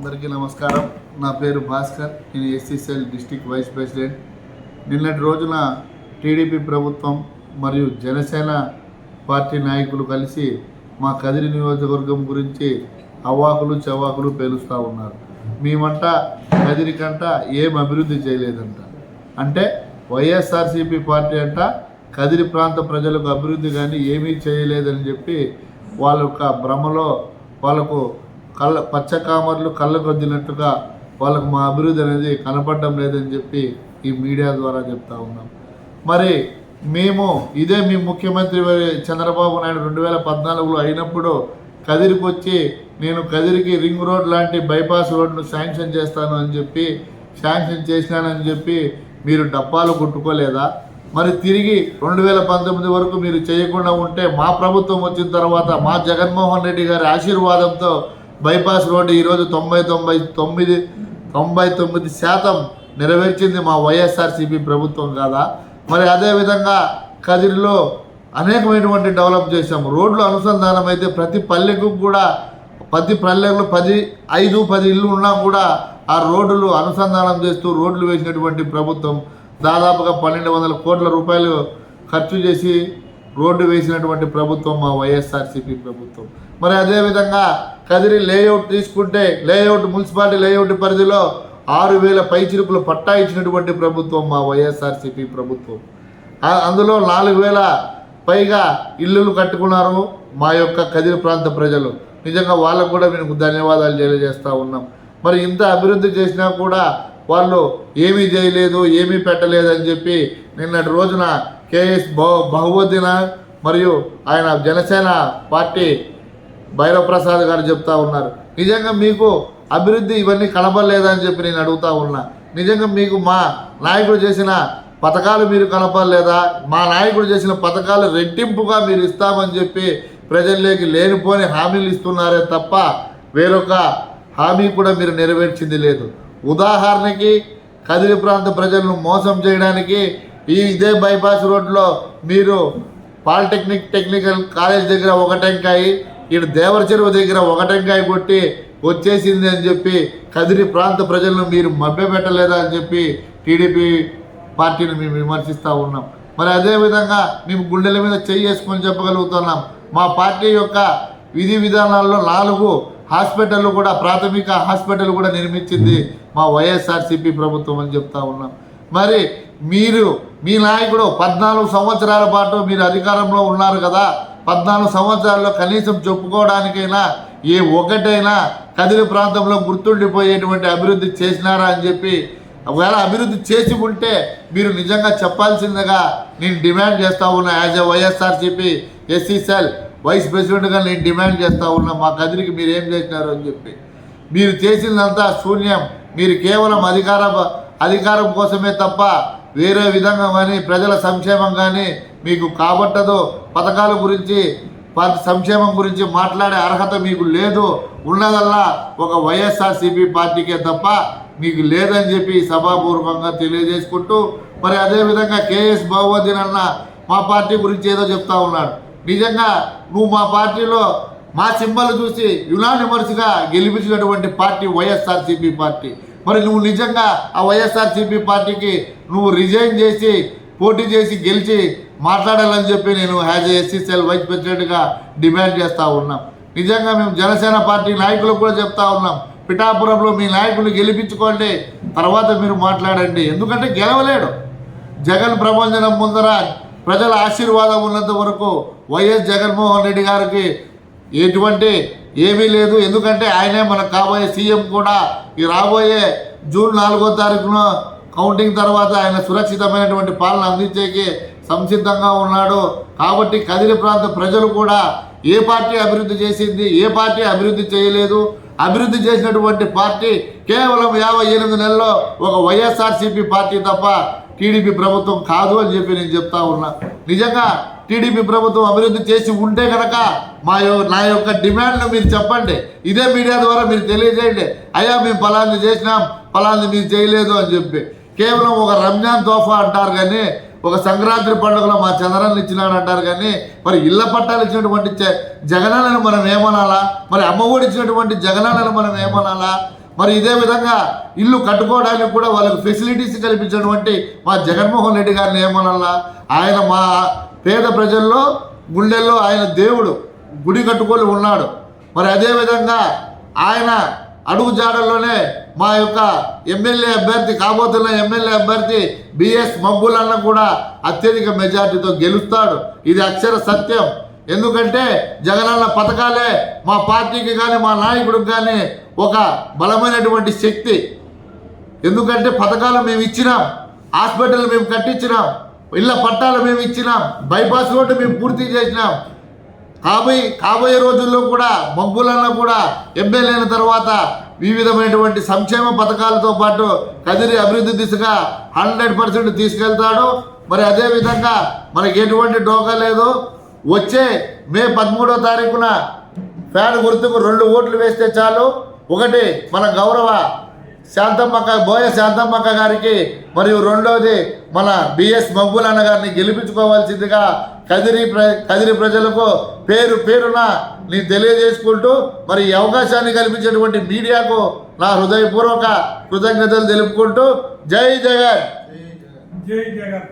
అందరికీ నమస్కారం. నా పేరు భాస్కర్. నేను ఎస్సీసీఎల్ డిస్టిక్ వైస్ ప్రెసిడెంట్. నిన్నటి రోజున టీడీపీ ప్రభుత్వం మరియు జనసేన పార్టీ నాయకులు కలిసి మా కదిరి నియోజకవర్గం గురించి అవాకులు చవాకులు పేలుస్తూ ఉన్నారు. మేమంట కదిరి కంట ఏం అభివృద్ధి చేయలేదంట. అంటే వైఎస్ఆర్సీపీ పార్టీ అంట కదిరి ప్రాంత ప్రజలకు అభివృద్ధి కానీ ఏమీ చేయలేదని చెప్పి వాళ్ళ యొక్క భ్రమలో వాళ్ళకు కళ్ళ పచ్చకామర్లు కళ్ళ కొద్దినట్టుగా వాళ్ళకు మా అభివృద్ధి అనేది కనపడడం లేదని చెప్పి ఈ మీడియా ద్వారా చెప్తా ఉన్నాం. మరి మేము ఇదే మీ ముఖ్యమంత్రి చంద్రబాబు నాయుడు రెండు వేల పద్నాలుగులో అయినప్పుడు కదిరికి వచ్చి నేను కదిరికి రింగ్ రోడ్ లాంటి బైపాస్ రోడ్ను శాంక్షన్ చేస్తాను అని చెప్పి శాంక్షన్ చేసినానని చెప్పి మీరు డబ్బాలు కొట్టుకోలేదా? మరి తిరిగి రెండు వేల పంతొమ్మిది వరకు మీరు చేయకుండా ఉంటే మా ప్రభుత్వం వచ్చిన తర్వాత మా జగన్మోహన్ రెడ్డి గారి ఆశీర్వాదంతో బైపాస్ రోడ్డు ఈరోజు తొంభై తొంభై తొమ్మిది తొంభై తొమ్మిది శాతం నెరవేర్చింది మా వైఎస్ఆర్సీపీ ప్రభుత్వం కాదా? మరి అదేవిధంగా కదిరిలో అనేకమైనటువంటి డెవలప్ చేశాము రోడ్లు అనుసంధానం అయితే ప్రతి పల్లెకు కూడా ప్రతి పల్లెలో పది ఐదు పది ఇల్లు ఉన్నా కూడా ఆ రోడ్లు అనుసంధానం చేస్తూ రోడ్లు వేసినటువంటి ప్రభుత్వం దాదాపుగా పన్నెండు వందల కోట్ల రూపాయలు ఖర్చు చేసి రోడ్డు వేసినటువంటి ప్రభుత్వం మా వైఎస్ఆర్సీపీ ప్రభుత్వం. మరి అదేవిధంగా కదిరి లేఅవుట్ తీసుకుంటే లేఅవుట్ మున్సిపాలిటీ లేఅవుట్ పరిధిలో ఆరు వేల పైచిరుకులు పట్టా ఇచ్చినటువంటి ప్రభుత్వం మా వైఎస్ఆర్సీపీ ప్రభుత్వం. అందులో నాలుగు వేల పైగా ఇల్లులు కట్టుకున్నారు మా యొక్క కదిరి ప్రాంత ప్రజలు. నిజంగా వాళ్ళకు కూడా మేము ధన్యవాదాలు తెలియజేస్తూ ఉన్నాం. మరి ఇంత అభివృద్ధి చేసినా కూడా వాళ్ళు ఏమీ చేయలేదు ఏమీ పెట్టలేదు అని చెప్పి నిన్నటి రోజున కేఎస్ బహు బహుబుద్దీన మరియు ఆయన జనసేన పార్టీ భైరవ్ ప్రసాద్ గారు చెప్తా ఉన్నారు. నిజంగా మీకు అభివృద్ధి ఇవన్నీ కనపడలేదని అని చెప్పి నేను అడుగుతా ఉన్నా. నిజంగా మీకు మా నాయకుడు చేసిన పథకాలు మీరు కనపడలేదా? మా నాయకుడు చేసిన పథకాలు రెట్టింపుగా మీరు ఇస్తామని చెప్పి ప్రజల్లోకి లేనిపోని హామీలు ఇస్తున్నారే తప్ప వేరొక హామీ కూడా మీరు నెరవేర్చింది లేదు. ఉదాహరణకి కదిరి ప్రాంత ప్రజలను మోసం చేయడానికి ఈ ఇదే బైపాస్ రోడ్లో మీరు పాలిటెక్నిక్ టెక్నికల్ కాలేజ్ దగ్గర ఒక టెంకాయ ఇటు దేవర చెరువు దగ్గర ఒక టెంకాయ కొట్టి వచ్చేసింది అని చెప్పి కదిరి ప్రాంత ప్రజలను మీరు మభ్యపెట్టలేదా అని చెప్పి టీడీపీ పార్టీని మేము విమర్శిస్తూ ఉన్నాం. మరి అదేవిధంగా మేము గుండెల మీద చేయి వేసుకొని చెప్పగలుగుతున్నాం. మా పార్టీ యొక్క విధి విధానాల్లో నాలుగు హాస్పిటళ్ళు కూడా ప్రాథమిక హాస్పిటల్ కూడా నిర్మించింది మా వైఎస్ఆర్సీపీ ప్రభుత్వం అని చెప్తా ఉన్నాం. మరి మీరు మీ నాయకుడు పద్నాలుగు సంవత్సరాల పాటు మీరు అధికారంలో ఉన్నారు కదా పద్నాలుగు సంవత్సరాల్లో కనీసం చెప్పుకోవడానికైనా ఏ ఒకటైనా కదిలి ప్రాంతంలో గుర్తుండిపోయేటువంటి అభివృద్ధి చేసినారా అని చెప్పి ఒకవేళ అభివృద్ధి చేసి ఉంటే మీరు నిజంగా చెప్పాల్సిందిగా నేను డిమాండ్ చేస్తా ఉన్నా. As a YSRCP SC cell vice ప్రెసిడెంట్గా నేను డిమాండ్ చేస్తా ఉన్నా. మా కదిరికి మీరు ఏం చేసినారు అని చెప్పి. మీరు చేసిందంతా శూన్యం. మీరు కేవలం అధికార అధికారం కోసమే తప్ప వేరే విధంగా కానీ ప్రజల సంక్షేమం కానీ మీకు కాబట్టదు. పథకాల గురించి ప- సంక్షేమం గురించి మాట్లాడే అర్హత మీకు లేదు. ఉన్నదల్లా ఒక వైఎస్ఆర్సీపీ పార్టీకే తప్ప మీకు లేదని చెప్పి సభాపూర్వకంగా తెలియజేసుకుంటూ మరి అదేవిధంగా కేఎస్ బాబుద్దీన్ అన్న మా పార్టీ గురించి ఏదో చెప్తా ఉన్నాడు. నిజంగా నువ్వు మా పార్టీలో మా సింబల్ చూసి యునానిమర్స్గా గెలిపించినటువంటి పార్టీ వైఎస్ఆర్సీపీ పార్టీ. మరి నువ్వు నిజంగా ఆ వైఎస్ఆర్సీపీ పార్టీకి నువ్వు రిజైన్ చేసి పోటీ చేసి గెలిచి మాట్లాడాలని చెప్పి నేను యాజ్ ఏ ఎస్సీసీఎల్ వైస్ ప్రెసిడెంట్గా డిమాండ్ చేస్తూ ఉన్నాం. నిజంగా మేము జనసేన పార్టీ నాయకులకు కూడా చెప్తా ఉన్నాం. పిఠాపురంలో మీ నాయకులు గెలిపించుకోండి తర్వాత మీరు మాట్లాడండి. ఎందుకంటే గెలవలేడు. జగన్ ప్రభంజనం ముందర ప్రజల ఆశీర్వాదం ఉన్నంత వరకు వైఎస్ జగన్మోహన్ రెడ్డి గారికి ఎటువంటి ఏమీ లేదు. ఎందుకంటే ఆయనే మనకు కాబోయే సీఎం కూడా. ఈ రాబోయే జూన్ నాలుగో తారీఖున కౌంటింగ్ తర్వాత ఆయన సురక్షితమైనటువంటి పాలన అందించేకి సంసిద్ధంగా ఉన్నాడు. కాబట్టి కదిరి ప్రాంత ప్రజలు కూడా ఏ పార్టీ అభివృద్ధి చేసింది ఏ పార్టీ అభివృద్ధి చేయలేదు. అభివృద్ధి చేసినటువంటి పార్టీ కేవలం యాభై ఎనిమిది నెలల్లో ఒక వైఎస్ఆర్సీపీ పార్టీ తప్ప టీడీపీ ప్రభుత్వం కాదు అని చెప్పి నేను చెప్తా ఉన్నా. నిజంగా టీడీపీ ప్రభుత్వం అభివృద్ధి చేసి ఉంటే కనుక మా నా యొక్క డిమాండ్ను మీరు చెప్పండి. ఇదే మీడియా ద్వారా మీరు తెలియజేయండి. అయ్యా మేము ఫలాంది చేసినాం ఫలాంది మీరు చేయలేదు అని చెప్పి. కేవలం ఒక రంజాన్ తోఫా అంటారు కానీ ఒక సంక్రాంతి పండుగలో మా చంద్రాన్ని ఇచ్చినాడు అంటారు కానీ మరి ఇళ్ళ పట్టాలు ఇచ్చినటువంటి జగనాలను మనం ఏమనాలా? మరి అమ్మఒడి ఇచ్చినటువంటి జగనాలను మనం ఏమనాలా? మరి ఇదే విధంగా ఇల్లు కట్టుకోవడానికి కూడా వాళ్ళకు ఫెసిలిటీస్ కల్పించినటువంటి మా జగన్మోహన్ రెడ్డి గారిని ఏమనాలా ఆయన మా పేద ప్రజల్లో గుండెల్లో ఆయన దేవుడు గుడి కట్టుకొని ఉన్నాడు. మరి అదేవిధంగా ఆయన అడుగు జాడల్లోనే మా యొక్క ఎమ్మెల్యే అభ్యర్థి కాబోతున్న ఎమ్మెల్యే అభ్యర్థి బిఎస్ మబ్బులన్న కూడా అత్యధిక మెజార్టీతో గెలుస్తాడు. ఇది అక్షర సత్యం. ఎందుకంటే జగనన్న పథకాలే మా పార్టీకి కానీ మా నాయకుడికి కానీ ఒక బలమైనటువంటి శక్తి. ఎందుకంటే పథకాలు మేము ఇచ్చినాం హాస్పిటల్ మేము కట్టించినాం ఇళ్ళ పట్టాలు మేము ఇచ్చినాం బైపాస్ రోడ్డు మేము పూర్తి చేసినాం. కాబోయే కాబోయే రోజుల్లో కూడా మబ్బులలో కూడా ఎమ్మెల్యేల తర్వాత వివిధమైనటువంటి సంక్షేమ పథకాలతో పాటు కదిరి అభివృద్ధి దిశగా హండ్రెడ్ పర్సెంట్ తీసుకెళ్తాడు. మరి అదే విధంగా మనకి ఎటువంటి డోకా లేదు. వచ్చే మే పదమూడో తారీఖున ఫ్యాన్ గుర్తుకు రెండు ఓట్లు వేస్తే చాలు. ఒకటి మన గౌరవ శాంతమ్మక్క బోయ శాంతమ్మక్క గారికి మరియు రెండవది మన బిఎస్ మగ్గులన్న గారిని గెలిపించుకోవాల్సిందిగా కదిరి ప్ర కదిరి ప్రజలకు పేరు పేరున నేను తెలియజేసుకుంటూ మరి ఈ అవకాశాన్ని కల్పించేటువంటి మీడియాకు నా హృదయపూర్వక కృతజ్ఞతలు తెలుపుకుంటూ జై జగన్! జై జగన్.